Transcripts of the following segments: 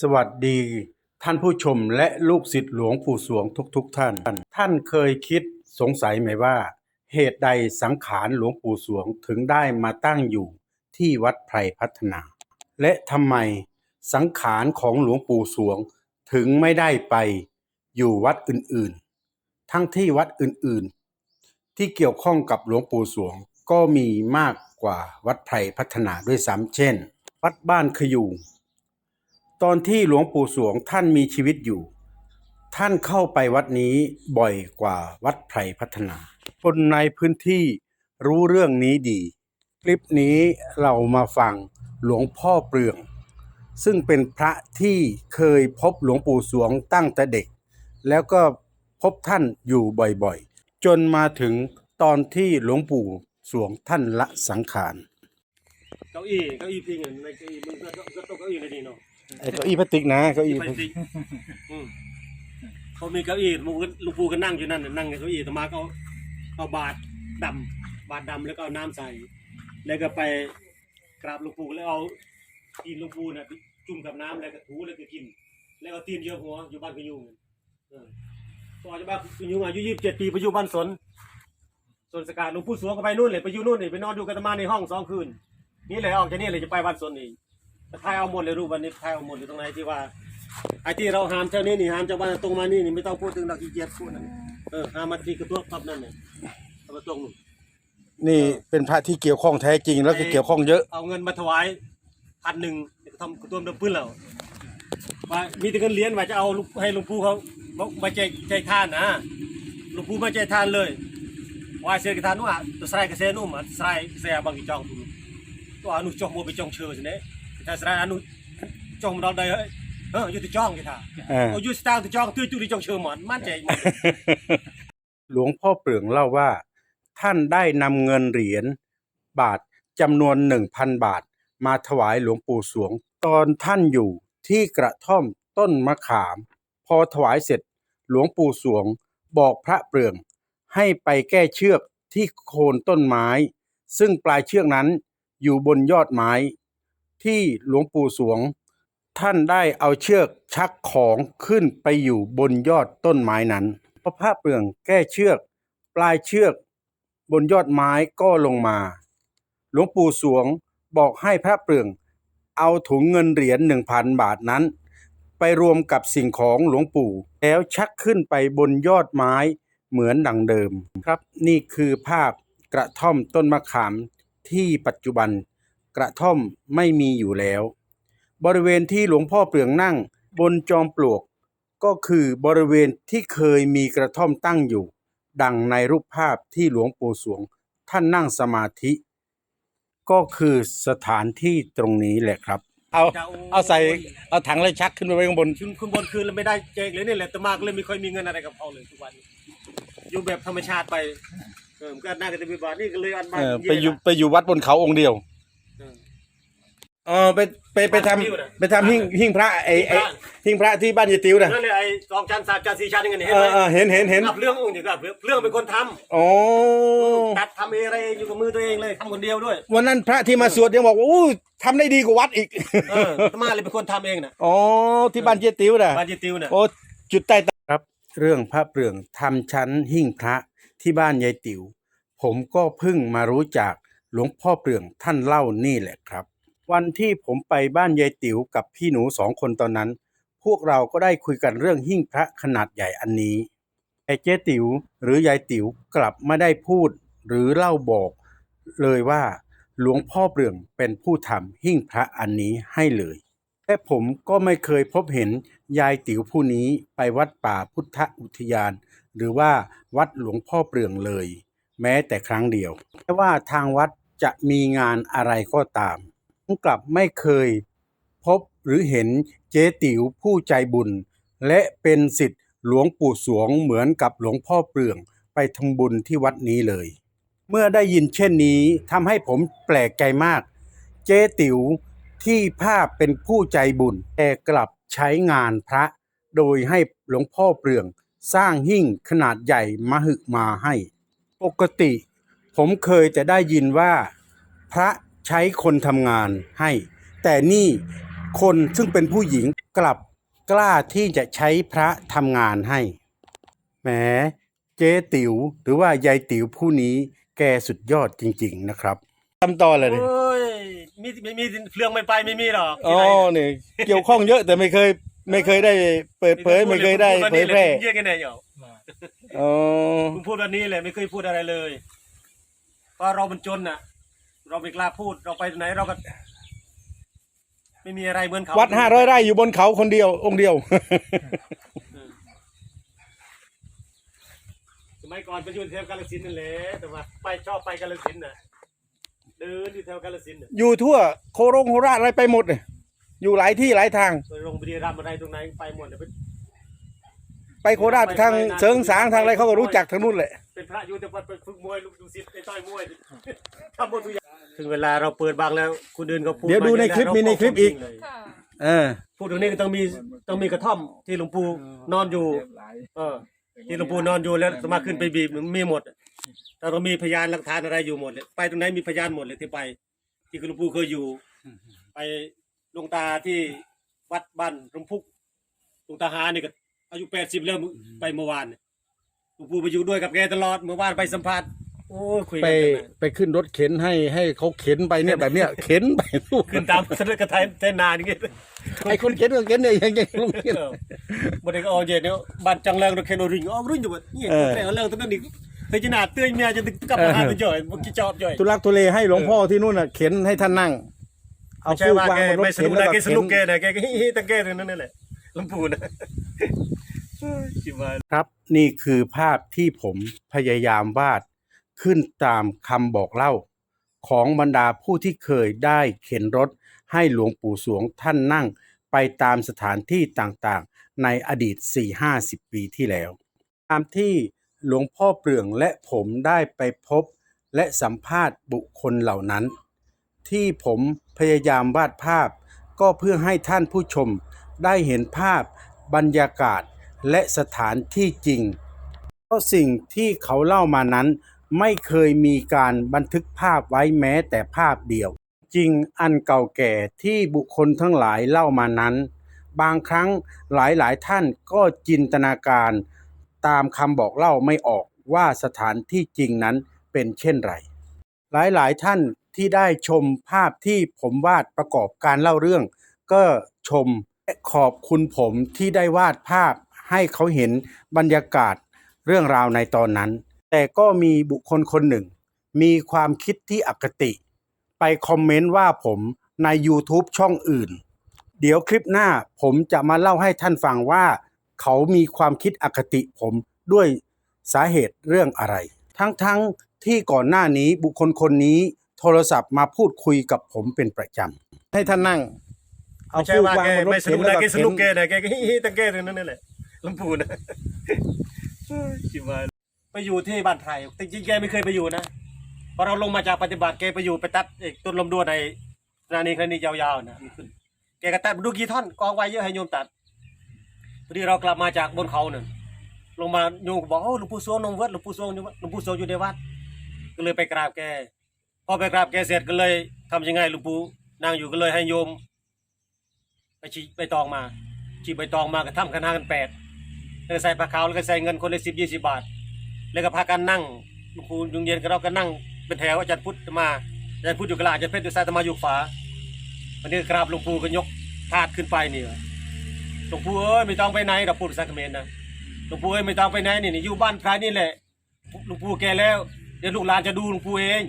สวัสดี ท่านผู้ชมและลูกศิษย์หลวงปู่สวงทุกๆทท่าน ท่านเคยคิดสงสัยไหมว่า เหตุใดสังขารหลวงปู่สวงถึงได้มาตั้งอยู่ที่วัดไพรพัฒนา และทำไมสังขารของหลวงปู่สวงถึงไม่ได้ไปอยู่วัดอื่นๆ ทั้งที่วัดอื่นๆ ที่เกี่ยวข้องกับหลวงปู่สวงก็มีมากกว่าวัดไพรพัฒนาด้วยซ้ำเช่น วัดบ้านขยูง ตอนที่หลวงปู่สวงท่านมีชีวิตอยู่ ท่านเข้าไปวัดนี้บ่อยกว่าวัดไพรพัฒนา คนในพื้นที่รู้เรื่องนี้ดี คลิปนี้เรามาฟังหลวงพ่อเปลือง ซึ่งเป็นพระที่เคยพบหลวงปู่สวงตั้งแต่เด็ก แล้วก็พบท่านอยู่บ่อยๆ จนมาถึงตอนที่หลวงปู่สวงท่านละสังขาร เก้าอี้เก้าอี้พิงอะในเก้าอี้มึงก็ก็ต้องเก้าอี้เลยดีเนาะ ไอ้เก้าอี้พลาสติกนะเก้าอี้ไปสิอืมเขามีเก้าอี้มึงก็ลูกปูก็นั่งอยู่นั่นน่ะนั่งในเก้าอี้ต่อมาก็เอาเอาบาตรดำบาตรดำแล้วก็เอาน้ำใส่ แล้วก็ไปกราบลูกปูแล้วเอาตีนลูกปูน่ะจุ่มกับน้ำแล้วก็ถูแล้วก็กิน แล้วเอาตีนเยียวหัวอยู่บ้านพยุงเออต่อจากบ้านพยุงอายุยี่สิบเจ็ดปีไปอยู่บ้านสนสนสกัดหลวงปู่สวงก็ไปนู่นเลยไปอยู่นู่นนี่ไปนอนดูกันตมาในห้องสองคืนนี่เลยออกจากนี่เลยจะไปบ้านสนนี่ ถ่ายเอาหมดเลยรูปวันนี้ถ่ายเอาหมดเลยตรงไหนที่ว่าไอ้ที่เราหามเท่านี้นี่หามจากบ้านตรงมานี่นี่ไม่ต้องพูดถึงเราขี้เกียจพูดนั่นเออหามมาที่กระตัวพับนั่นเนี่ยเอามาตรงนู่นนี่เป็นพระที่เกี่ยวข้องแท้จริง แล้วก็เกี่ยวข้องเยอะ เอาเงินมาถวายพันหนึ่งทำกระตุ้มเดิมพื้นแล้วว่ามีแต่เงินเหรียญว่าจะเอาลูกให้หลวงปู่เขาบอกมาใจใจทานนะหลวงปู่มาใจทานเลยว่าเสียกระทานนู่นอะตัวสายกระเซนุ่มอะสายกระเซบางกี่จองตัวตัวอนุจองมัวไปจองเชื่อสิเนี่ย แต่สายอนุจองมันเราได้เฮ้ยเอออยู่ที่จองกี่ท่าอ่าเอาอยู่สตางค์ที่จองตื้อจุดที่จองเชื่อหมอนมั่นใจหมดหลวงพ่อเปลืองเล่าว่า ท่านได้นำเงินเหรียญบาทจำนวนหนึ่งพันบาท มาถวายหลวงปู่สวง ตอนท่านอยู่ที่กระท่อมต้นมะขาม พอถวายเสร็จ หลวงปู่สวงบอกพระเปลือง ให้ไปแก้เชือกที่โคนต้นไม้ ซึ่งปลายเชือกนั้นอยู่บนยอดไม้ ที่หลวงปู่สวง ท่านได้เอาเชือกชักของขึ้นไปอยู่บนยอดต้นไม้นั้นพอพระเปลืองแก้เชือก ปลายเชือก บนยอดไม้ก็ลงมา หลวงปู่สวงบอกให้พระเปลือง เอาถุงเงินเหรียญหนึ่งพันบาทนั้น ไปรวมกับสิ่งของหลวงปู่ แล้วชักขึ้นไปบนยอดไม้เหมือนดังเดิมครับนี่คือภาพกระท่อมต้นมะขามที่ปัจจุบัน กระท่อมไม่มีอยู่แล้ว บริเวณที่หลวงพ่อเปลืองนั่งบนจอมปลวก ก็คือบริเวณที่เคยมีกระท่อมตั้งอยู่ ดังในรูปภาพที่หลวงปู่สวงท่านนั่งสมาธิ ก็คือสถานที่ตรงนี้แหละครับ เอา เอาใส่ เอาถังเลยชักขึ้นไปไว้ข้างบน ขึ้นขึ้นบนคืนแล้วไม่ได้เจกเลยนี่แหละแต่มากเลยไม่ค่อยมีเงินอะไรกับเขาเลยทุกวันนี้อยู่แบบธรรมชาติไปเออมันก็น่าจะมีบาทนี่ก็เลยอันมาเออ ไปอยู่ ไปอยู่วัดบนเขาองค์เดียวเออเออไปไปไปทบ้านยายติ๋วน่ะำไปทำหิ้งหิ้งพระไอ้ไอ้หิ้งพระที่บ้านยายติ๋วนะนั่นเลยไอ้สองชั้นสามชั้นสี่ชั้นอย่างเงี้ยเอเห็นไหมอเออเห็นเห็นเห็นกับเรื่ององค์เดียวกับเรื่องเป็นคนทโอ้ำตัดทำเองอะไรเองอยู่กับมือตัวเองเลยทำคนเดียวด้วย วันนั้นพระที่มาสวดยังบอกว่าอู้ทำได้ดีกว่าวัดอีกเอออาตมาเลยเป็นคนทำเองน่ะอ๋อที่บ้านยายติ๋วนะบานจิติวน่ะโอ้จุดใต้ตาครับ เรื่องพระเปลืองทำชั้นหิ้งพระที่บ้านยายติ๋วผมก็เพิ่งมารู้จากหลวงพ่อเปลืองท่านเล่านี่แหละครับ วันที่ผมไปบ้านยายติ๋วกับพี่หนูสองคนตอนนั้น พวกเราก็ได้คุยกันเรื่องหิ้งพระขนาดใหญ่อันนี้ไอ้เจ๊ติ๋วหรือยายติ๋วกลับไม่ได้พูด หรือเล่าบอก เลยว่าหลวงพ่อเปลืองเป็นผู้ทำหิ้งพระอันนี้ให้เลยและผมก็ไม่เคยพบเห็นยายติ๋วผู้นี้ไปวัดป่าพุทธอุทยาน หรือว่าวัดหลวงพ่อเปลืองเลย แม้แต่ครั้งเดียวแต่ว่าทางวัดจะมีงานอะไรก็ตาม กลับไม่เคย พบหรือเห็นเจ๊ติ๋วผู้ใจบุญ และเป็นสิทธิ์หลวงปู่สวงเหมือนกับหลวงพ่อเปลืองไปทำบุญที่วัดนี้เลย เมื่อได้ยินเช่นนี้ทำให้ผมแปลกใจมาก เจ๊ติ๋วที่ภาพเป็นผู้ใจบุญแต่กลับใช้งานพระ โดยให้หลวงพ่อเปลือง สร้างหิ้งขนาดใหญ่มหึมาให้ ปกติ ผมเคยจะได้ยินว่า พระ ใช้คนทำงานให้ แต่นี่คนซึ่งเป็นผู้หญิงกลับกล้าที่จะใช้พระทำงานให้แหมเจ๊ติ๋วหรือว่ายายติ๋วผู้นี้แกสุดยอดจริง ๆ นะครับทำต่อเลยดิโอ้ยมีไม่มีเครื่องไม่ไปไม่มีหรอกอ๋อเนี่ยเกี่ยวข้องเยอะแต่ไม่เคยไม่เคยได้เปิดเผยไม่เคยได้เผยแพร่เยอะกันไหนเหรออ๋อมึงพูดวันนี้เลยไม่เคยพูดอะไรเลยเพราะเรามันจนน่ะ เราไม่กล้าพูดเราไปไหนเราก็ ไม่มีอะไรเหมือนเขาวัดห้าร้อยไร่อยู่บนเขาคนเดียว องค์เดียว สมัยก่อนไปอยู่แถวกาฬสินธุ์นั่นแหละแต่ว่าไปชอบไปกาฬสินธุ์น่ะเดินอยู่แถวกาฬสินธุ์น่ะอยู่ทั่วโคโรงโคราชอะไรไปหมดเลยอยู่หลายที่หลายทาง ไปโรงพยาบาลอะไรตรงไหนไปหมดเลยไปไปโคราชทางเสริงสางทางอะไรเขาก็รู้จักทางนู้นแหละ เป็นพระอยู่แต่วัดไปฝึกมวยลูกดูสิไอ้ต้อยมวยทำหมดทุกอย่าง ถึงเวลาเราเปิดบางแล้วคุณเดินก็พูดเดี๋ยวดูในคลิปมีในคลิปอีก ค่ะเออ พูดตรงนี้ก็ต้องมีต้องมีกระท่อมที่หลวงปู่นอนอยู่ เออ ที่หลวงปู่นอนอยู่แล้วสามารถขึ้นไปบีบมันมีหมดแต่เรามีพยานหลักฐานอะไรอยู่หมดเลยไปตรงไหนมีพยานหมดเลยที่ไป ที่หลวงปู่เคยอยู่ ไปหลวงตาที่วัดบ้านรมพุกหลวงตาหานี่ก็อายุแปดสิบแล้วไปเมื่อวานเนี่ยหลวงปู่ไปอยู่ด้วยกับแกตลอดเมื่อวานไปสัมภาษณ์ โอ้ยคุยไปกันตั้งนานไปขึ้นรถเข็นให้ให้เขาเข็นไปเนี่ยแบบเนี้ยเข็นไปลูกขึ้นตามเสด็จกระไทยเทนนาอย่างเงี้ยไอ้คนเข็นก็เข็นเนี่ยยังยังลุงเข็น เออบ่ได้ก็เอาเย็นเนี่ยบ้านจังแรงรถเคนโอริงเอารุ่นอยู่บ่เนี่ยเออแรงเรื่องตรงนั้นอีกเฮ้ยจะน่าเตือนเมียจะกลับมาหาตัวจ่อยบ่กี่จอบจ่อย ทุลักทุเลให้หลวงพ่อที่นู่นน่ะเข็นให้ท่านนั่ง เอาไม่ใช่ฟูกว่าวางแกบนรถไม่สเข็นุนกแล้วนะก็แกสเข็นุนกแกนะแกก็ฮิๆตั้งแกตรงนั้นนั่นแหละลำพูนนะชิบหาย ครับ นี่คือภาพที่ผมพยายามวาด ขึ้นตามคำบอกเล่า ของบรรดาผู้ที่เคยได้เข็นรถให้หลวงปู่สวงท่านนั่งไปตามสถานที่ต่างๆ ในอดีต 4-50 ปีที่แล้ว ตามที่หลวงพ่อเปลืองและผมได้ไปพบและสัมภาษณ์บุคคลเหล่านั้น ที่ผมพยายามวาดภาพ ก็เพื่อให้ท่านผู้ชมได้เห็นภาพบรรยากาศและสถานที่จริง เพราะสิ่งที่เขาเล่ามานั้น ไม่เคยมีการบันทึกภาพไว้แม้แต่ภาพเดียว จริงอันเก่าแก่ที่บุคคลทั้งหลายเล่ามานั้น บางครั้งหลายๆท่านก็จินตนาการ ตามคำบอกเล่าไม่ออกว่าสถานที่จริงนั้นเป็นเช่นไร หลายๆท่านที่ได้ชมภาพที่ผมวาดประกอบการเล่าเรื่อง ก็ชมและขอบคุณผมที่ได้วาดภาพให้เขาเห็นบรรยากาศเรื่องราวในตอนนั้น แต่ก็มีบุคคลคนหนึ่ง มีความคิดที่อคติ ไปคอมเมนต์ว่าผมใน YouTube ช่องอื่น เดี๋ยวคลิปหน้าผมจะมาเล่าให้ท่านฟังว่า เขามีความคิดอคติผมด้วยสาเหตุเรื่องอะไร ทั้งๆที่ก่อนหน้านี้บุคคลคนนี้โทรศัพท์มาพูดคุยกับผมเป็นประจำให้ท่านนั่ง เอาไม่ใช่ฟูกว่าวางแกบนรถไม่สเข็นุนกแล้วนะก็แกสเข็นุกนแกนะแกก็ฮิๆตั้งแกตรงนั้นนั่นแหละลำพูนนะชิบหาย ไปอยู่ที่บ้านไทรแต่จริงๆแกไม่เคยไปอยู่นะพอเราลงมาจากปฏิบัติแกไปอยู่ไปตัดเอกต้นลมดวนในสถานีคลินิกยาวๆนะมันขึ้นแกก็ตัดดูกี่ท่อนกองไว้เยอะให้โยมตัดพอดีเรากลับมาจากบนเขาหนึ่งลงมาโยมบอกโอ้หลวงปู่สวงนงเวัดหลวงปู่สวงอยู่วัดหลวงปู่สวงอยู่ในวัดก็เลยไปกราบแกพอไปกราบแกเสร็จก็เลยทำยังไงหลวงปู่นั่งอยู่ก็เลยให้โยม ไปฉีใบตองมาฉีใบตองมาก็ทำคณะกันแปดแล้วใส่ผ้าขาวแล้วก็ใส่เงินคนละสิบยี่สิบาท แล้วก็พากันนั่งหลวงปู่ยุงเย็นก็เราก็นั่งเป็นแถวอาจารย์พุทธมาอาจารย์พุทธอยู่กลางอาจารย์เพชรอยู่ซ้ายธรรมาอยู่ขวาวันนี้กราบหลวงปู่ก็ยกถาดขึ้นไปนี่หลวงปู่เอ้ยไม่ต้องไปไหนเราพูดภาษาเมรนะหลวงปู่เอ้ยไม่ต้องไปไหนนี่นี่อยู่บ้านใครนี่แหละหลวงปู่แกแล้วเดี๋ยวลูกหลานจะดูหลวงปู่เอง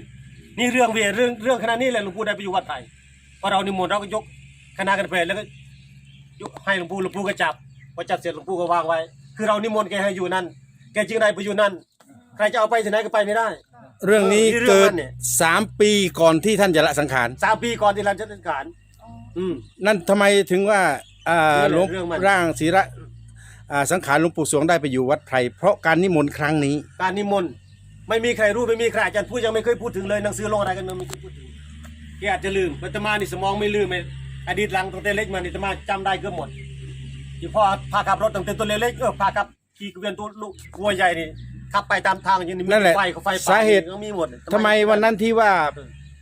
นี่เรื่องเวียเรื่องเรื่องขนาดนี้แหละหลวงปู่ได้ไปอยู่วัดไทยพอเรานิมนต์เราก็ยกคณะกันไปแล้วก็ยกให้หลวงปู่หลวงปู่ก็จับพอจับเสร็จหลวงปู่ก็วางไว้ คือเรานิมนต์แกให้อยู่นั่นแกจึงได้ไปอยู่นั่น ใครจะเอาไปที่ไหนก็ไปไม่ได้ เรื่องนี้เรื่องเกิดมันเนี่ยสามปีก่อนที่ท่านจะละสังขารสามปีก่อนที่เราจะจัดการอืม นั่นทำไมถึงว่าอ่าหลวงเรื่องมัน ร่างศีระอ่าสังขารหลวงปู่สวงได้ไปอยู่วัดไพรเพราะการนิมนต์ครั้งนี้ การนิมนต์ไม่มีใครรู้ไม่มีใครอาจารย์พูดยังไม่เคยพูดถึงเลยหนังสือลงอะไรกันไม่เคยพูดถึงแกอาจจะลืมอาตมานี่สมองไม่ลืมไอ้อดีตหลังตั้งแต่เล็กมานี่อาตมาจำได้เกือบหมดที่พ่อพาขับรถตั้งแต่ตัวเล็กๆเออพาขับขี่เกวียนตัวลูกวัวใหญ่นี่ ขับไปตามทางอย่างนี้มีนั่นแหละไฟเขาไฟป่สาเหตุ ก็มีหมดทำไมวันนั้นที่ว่า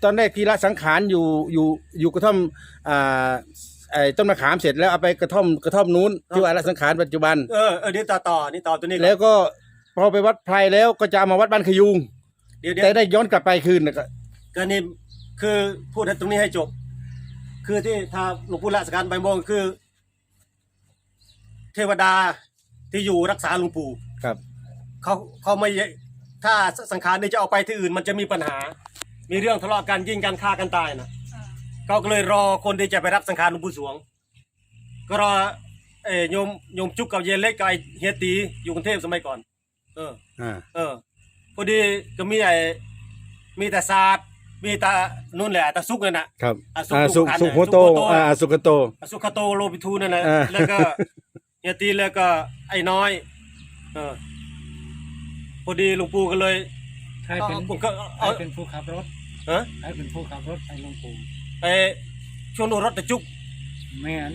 ตอนแรกที่ละสังขารอยู่อยู่อยู่กระท่อมอ่าไอไอ้ต้นมะขามเสร็จแล้วเอาไปกระท่อมกระท่อมนู้นที่ว่าละสังขารปัจจุบัน เออเออนี่ต่อต่อนี่ต่อตัวนี้ก่อนแล้วก็พอไปวัดไพรแล้วก็จะเอามาวัดบ้านขยุง เดี๋ยวเดี๋ยว แต่ได้ย้อนกลับไปคืนนะก็ ก็นี่คือพูดให้ตรงนี้ให้จบ คือที่ถ้าหลวงปู่ละสการใบโมงคือ เทวดาที่อยู่รักษาหลวงปู่ครับ เขาเขาไม่ถ้าสังขารนี่จะเอาไปที่อื่น มันจะมีปัญหา มีเรื่องทะเลาะกันยิงกันฆ่ากันตายนะเขาก็เลยรอคนที่จะไปรับสังขารหลวงปู่สวง ก็รอเอ่ยโยมโยมจุกกับเยนเล็กกับไอ้เฮียตีอยู่กรุงเทพสมัยก่อน เอออ่าเออพอดีก็มีไอ้มีแต่ศาสตร์มีแต่นู่นแหละแต่ซุกนั่นน่ะครับอะสุอ่าสุสุขันธ์สุเนี่ยโคโตสุโคโตอ่าสุขโตสุขโตโลปิทูนั่นแหละอ่าแล้วก็เฮียตีแล้วก็ไอ้น้อย เออ พอดีหลวงปู่ก็เลยใครเป็นผมก็ใครเอาเป็นผู้ขับรถเออใครเป็นผู้ขับรถไอ้หลวงปู่ไอ้ช่วงนู้นรถตะจุกแม่น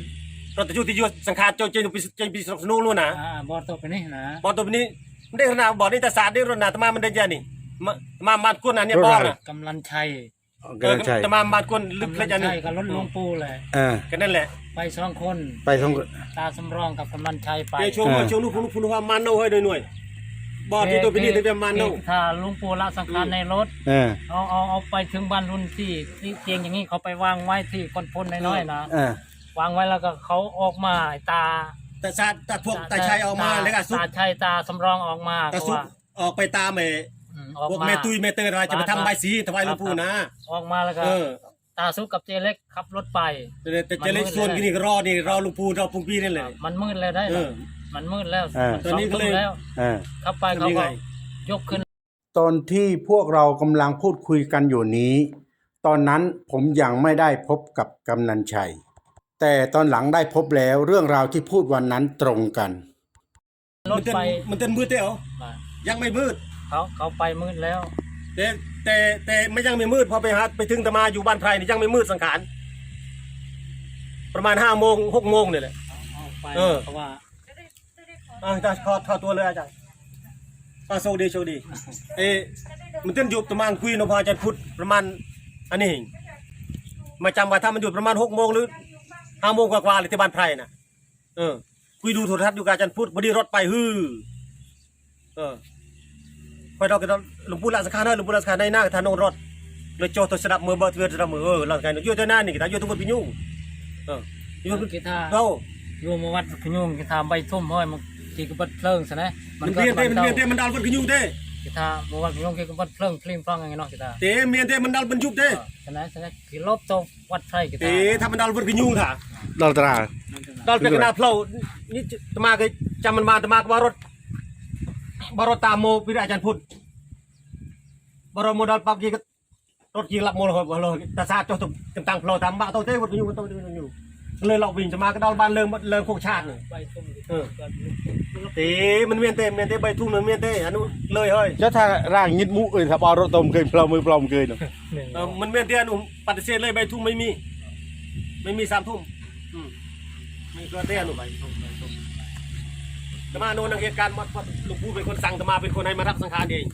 รถตะจุกที่อยู่สังขารโจนเจนปีเจนปีสนับสนุนนู่นนะอ่าบอสตัวไปนี่นะบอลตัวนี้มันได้ขนาดบอลนี่แต่ศาสตร์ได้รถนะแต่มามันได้ยังนี่มามาบ้านกุนอันเนี้ยบอลน่ะกำลังชัยกำลังใช่แต่มาบ้านกุนลึกกำเลลัยงจันนี่ชัยกับรถหลวงปู่แหละอ่าก็นั่นแหละไปสองคนไปท่องตาสำรองกับกำลังชัยไป เดี๋ยวช่วงอ่าช่วงนู้นคุณคุณความมันเอาให้หน่อยหน่อย บอลที่ตัวพี่นี่ถึงจะมันเอาถ้าหลวงปู่ละสังขารในรถอ่าเอาเอาเอาไปถึงบ้านรุ่นที่ที่เตียงอย่างนี้เขาไปวางไว้ที่คนพลน้อยๆนะอ่าวางไว้แล้วก็เขาออกมาไอ้ตาแต่ศาสตร์แต่พวกตาชัยเอามาแล้วก็ซุกตาชัยตาสำรองออกมาตาเพราะซุกว่าออกไปตามไอ้อืมออกพวกมาเมตุยเมเตอร์อะไรจะไปทำใบสีถวายหลวงปู่นะ ออกมาแล้วก็เออตาซุกกับเจเล็กขับรถไปแต่แต่จะเล่นส่วนกินนี่ก็รอนี่รอหลวงปู่รอปุงปีนี่แหละมันมืดแล้วได้เอนะอ มันมืดแล้วอ่ามันตอนนี้ก็เลยสงทุ่มแล้วอ่าเข้าไปทำเขายังก็ไงยกขึ้น ตอนที่พวกเรากำลังพูดคุยกันอยู่นี้ ตอนนั้นผมยังไม่ได้พบกับกำนันชัย แต่ตอนหลังได้พบแล้วเรื่องราวที่พูดวันนั้นตรงกัน รมัถนเต้นไปมันเต้นมืดเต้เหรอมายังไม่มืด เขาเขาไปมืดแล้วแต่แต่แต่ไม่ยังไม่มืดพอไปหาไปถึงตะมาอยู่บ้านไพรนี่ยังไม่มืดสังขารประมาณห้าโมงหกโมงเนี่ยแหละ เอาไปเออ เพราะว่า อ่าอาจารย์ขอขอตัวเลยอาจารย์อ่าโชคดีโชคดีเอ๊ะมันเต้นอยู่ประมาณคุยนพอาจารย์พุทธประมาณอันนี้เองมาจำว่าถ้ามันอยู่ประมาณหกโมงหรือห้าโมงกว่าๆเลยที่บ้านไพรน่ะเออ คุยดูโทรทัศน์อยู่กับอาจารย์พุทธพอดีรถไปฮือเออพอเราก็ต้องหลวงปู่ละสังขารเนอะหลวงปู่ละสังขารในหน้าทานงรถเลยโจตัวสนับมือเบิดเทือนสนับมือเออละสังขารอยู่ตัวหน้านี่ก็ได้อยู่ทุกคนพิยุ่งเอออยู่ทุกกีตาร์เราอยู่มาวัดขยุงกีตาร์ใบทุ่มห้อยมัน กีกระเบิดเพลิงซะนะ มันเมียนเต้มันเมียนเต้มันดัลมันขยุ่งเต้ กีตาร์มาวัดขยุงกีกระเบิดเพลิงพลิงพลังอย่างเงี้ยเนาะกีตาร์ เต้เมียนเต้มันดัลมันยุบเต้ ฉะนั้นฉะนั้นกีรบตัววัดไทยกีตา เต้ ร์ ถ้ามันดัลมันขยุ่งค่ะ ดอลตรา ดัลเป็นกระนาเพลานี่ตมาก็จำมันมาตมาก็ว่ารถบารถตามโมพิราอาจารย์พุทธบารถโมดัลปักกีก็รถกีหลับโมเลยเล ยแต่ซาจตุกำตังเพลาตามบ้าเต้าเต้วัดขยุ่งเต้าเต้อยู่เลยเราวิ่งจะมาก็ดัลบ้านเลิงเลิงโคกชาติเลยใบทุ่มกีเอตาอร์เต้มันเมียนเต้เมียนเต้ใบทุ่งนึงเมียนเต้อันนู้นเลยเฮ้ยแล้วถ้าร่างยิดมุเอ้ยถ้าบอรถตมเคยเปล่ามือเปล่าเคยเนาะเออมันเมียนเต้อันนู้นปฏิเสธเลยใบทุ่งไม่มี ไม่มีสามทุ่มอืมมีก็เต้อันนู้นใบทุ่มใบทุ่มธรรมาโนนเหตุการณ์มาหลวงปู่เป็นคนสั่งธรรมาเป็นคนให้มารับสังขารเอง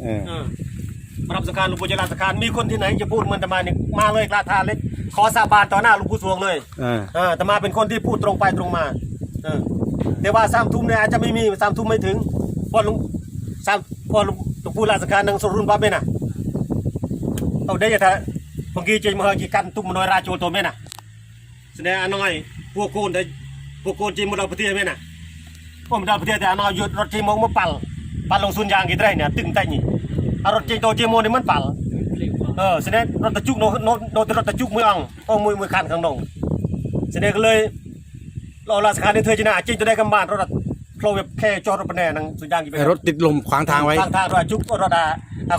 เออเออ มารับสังขารหลวงปู่จะรับสังขารมีคนที่ไหนจะพูดเหมือนธรรมาเนี่ยมาเลยกล้าทานเลยขอสาบานต่อหน้าหลวงปู่สวงเลยอ่าเออธรรมาเป็นคนที่พูดตรงไปตรงมาเออแต่ว่าสามทุ่มเนี่ยอาจจะไม่มีสามทุ่มไม่ถึงเพอหลวงสามเพอหลวงหลวงปู่ลาสังขารนังสรุนปั๊บเนี่ยนะเอาได้ยังไงบางทีเจมาเฮกี่กันตุ้มมโนราโจตัวเม่น่ะแสดงอันน้อยพวกโกนแต่พวกโกนจีมเราประเทศเม่น่ะผมดาวประเทศแต่อันเอาหยุดรถจีโมงมาปั่นปั่นลงสุนยางกี่ไดเนี่ยตึงใจนี่เอารถจีโตจีโมงนี่มันปั่นพลิงพลังเออเสด็จรถตะจุกโนโนโนรถตะจุกมืออังโอ้มือมือคันข้างนองเสด็จก็เลยเราลาสคาในเธอจีน่าจีจะได้กำบานรถโผล่แบบแค่จอดรถปนแน่นังสุนยางกี่ไปไอ้รถติดลมขวางทางไว้ทางทางรถจุกรถดาเอา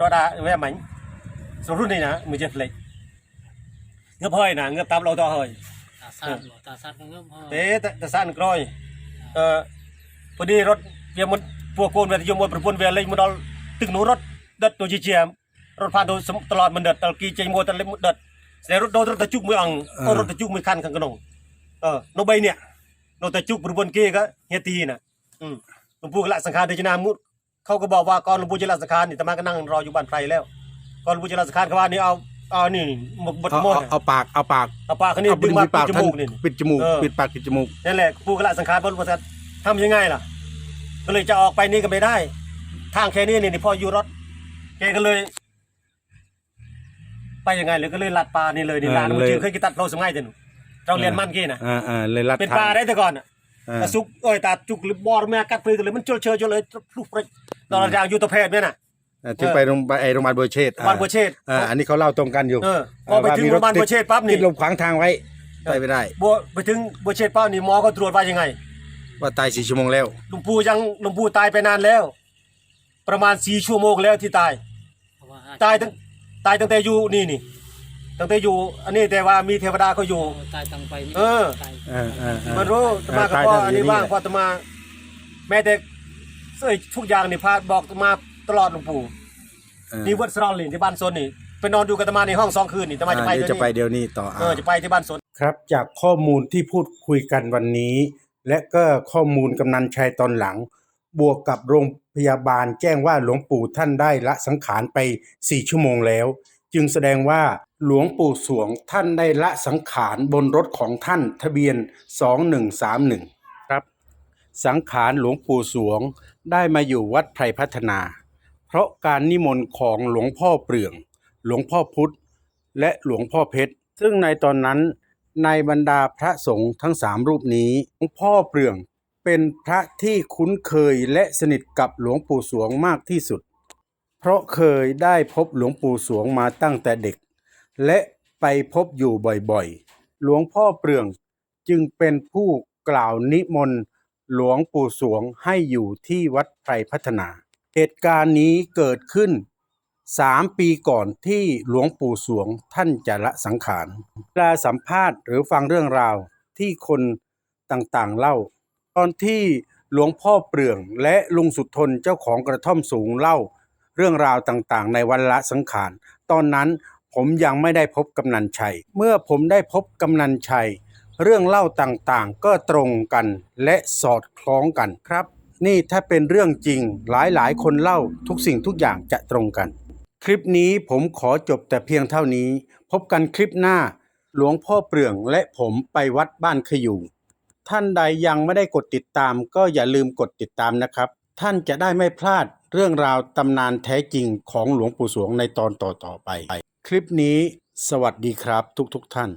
รถดาแว่ไหมสรุ่นนี่นะมือเจ็บเลยเงือบเฮยนะเงือบตามเราต่อเฮยตาสัตว์เหรอตาสัตว์มันเริ่มเตะแต่แต่สั้นกร้อยเอ่อพอดีรถเวียมันพวกโกนเวียยมวนประพนเวียเลยมันเอา ตึงหนูรถดัดตัวจีเจียมรถพาโดยตลอดมันเดิดตลกีเจงโมตะเล็มเดิดแต่รถโดนรถตะจุกมืออังเอารถตะจุกมือคันข้างกระนงเออโนใบเนี่ยโนตะจุกประพนเกก็เฮตีน่ะอืมหลวงปู่ละสังขารเดชนามุดเขาก็บอกว่าก่อนหลวงปู่จะละสังขารนี่ตมาก็นั่งรออยู่บ้านไพรแล้วก่อนหลวงปู่จะละสังขารเขาว่านี่เอาเอานี่หมกบดเอาหมดเอาปากเอาปากเอาปากเขานี่ดึงมาปิดปากปิดจมูกนี่ปิดจมูกปิดปากปิดจมูกนั่นแหละปูกละสังขารบนบริษัททำยังไงล่ะก็เลยจะออกไปนี่ก็ไม่ได้ ทางแค่นี้นี่นี่พออยู่รถแกก็เลย ไปยังไงเลยก็เลยลัดปลานี่เลยนี่เออลานมันเลยจริงเคยกินตัดโลสมัยจังเราเรียนมันกี้นะอ่าอ่าเลยรัดเป็นทงปลาได้แต่ก่อนน่ะอ่าแต่ซุกเอ้ยตาจุกหรือบอลแม่กัดปลือกันเลยมันเจอเชอเจอเลยลูกไปตอนยางอยู่ตะเพศเนี่ยน่ะอ่าถึงไปโรงพยาบาลไอ้โรงพยาบาลบัวเชษฐ์โรงพยาบาลบัวเชษฐ์อ่าอันนี้เขาเล่าตรงกันอยู่เออพอไปถึงโรงพยาบาลบัวเชษฐ์ปั๊บนี่ติดลมขวางทางไว้ไปไม่ได้บัวไปถึงบัวเชษเป้านี่หมอก็ตรวจว่ายังไง ว่าตายสี่ชั่วโมงแล้วหลุงปู่ยังหลุงปู่ตายไปนานแล้ว ประมาณสี่ชั่วโมงแล้วที่ตาย เพราะว่าตายตั้งตายตั้งแต่อยู่นี่นี่ตั้งแต่อยู่ อันนี้แต่ว่ามีเทวดาเขาอยู่ ตายตังไปนี่เออ ตายเออเออเออ มันรู้ตมากับตายพ่อตั้งอันแต่นี้เดี๋ยวว่างแหละพ่อตมา แม้แต่เอ้ยทุกอย่างนี่พาบอกตมาตลอดหลวงปู่เออนี่วัดสรอลนี่ที่บ้านโซนนี่ไปนอนอยู่กับตมาในห้องสองคืนนี่ตมาจะไปอ่าเดี๋ยวจะไปเดี๋ยวนี้เดี๋ยวนี้ต่อเออจะไปที่บ้านโซนครับจากข้อมูลที่พูดคุยกันวันนี้ และก็ข้อมูลกำนันชัยตอนหลัง บวกกับโรงพยาบาลแจ้งว่าหลวงปู่ท่านได้ละสังขารไป 4 ชั่วโมงแล้ว จึงแสดงว่าหลวงปู่สวงท่านได้ละสังขารบนรถของท่านทะเบียน 2131 ครับ สังขารหลวงปู่สวงได้มาอยู่วัดไพรพัฒนา เพราะการนิมนต์ของหลวงพ่อเปลือง หลวงพ่อพุธและหลวงพ่อเพชร ซึ่งในตอนนั้นในบรรดาพระสงฆ์ทั้งสามรูปนี้หลวงพ่อเปลือง เป็นพระที่คุ้นเคยและสนิทกับหลวงปู่สวงมากที่สุด เพราะเคยได้พบหลวงปู่สวงมาตั้งแต่เด็ก และไปพบอยู่บ่อยๆ หลวงพ่อเปลืองจึงเป็นผู้กล่าวนิมนต์หลวงปู่สวงให้อยู่ที่วัดไพรพัฒนา เหตุการณ์นี้เกิดขึ้นสามปีก่อนที่หลวงปู่สวงท่านจะละสังขารเวลาสัมภาษณ์หรือฟังเรื่องราวที่คนต่างๆเล่า ตอนที่หลวงพ่อเปลืองและลุงสุทนเจ้าของกระท่อมสูงเล่า เรื่องราวต่างๆ ในวันละสังขาร ตอนนั้นผมยังไม่ได้พบกำนันชัย เมื่อผมได้พบกำนันชัย เรื่องเล่าต่างๆ ก็ตรงกันและสอดคล้องกันครับ นี่ถ้าเป็นเรื่องจริงหลายๆ คนเล่าทุกสิ่งทุกอย่างจะตรงกัน คลิปนี้ผมขอจบแต่เพียงเท่านี้ พบกันคลิปหน้า หลวงพ่อเปลืองและผมไปวัดบ้านขยูง ท่านใดยังไม่ได้กดติดตาม ก็อย่าลืมกดติดตามนะครับ ท่านจะได้ไม่พลาดเรื่องราวตำนานแท้จริงของหลวงปู่สวงในตอนต่อๆไป คลิปนี้ สวัสดีครับทุกๆทท่าน